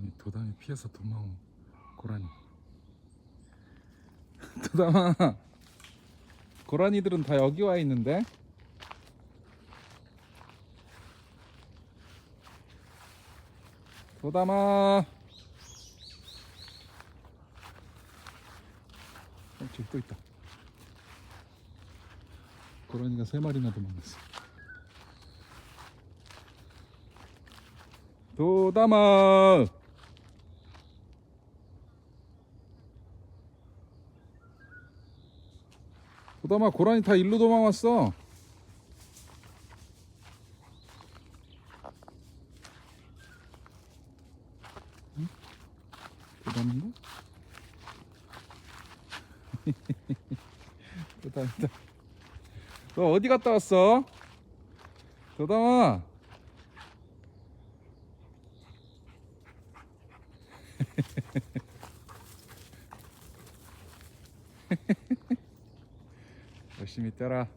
이 도담이 피해서 도망온 고라니. 도담아 고라니들은 다 여기 와 있는데? 도담아. 어, 저기 또 있다. 고라니가 세 마리나 도망갔어. 도담아 도담아 고라니 다 일로 도망왔어 응? 도담인가? 도담이다 너 어디 갔다 왔어? 도담아 열심히 뛰어라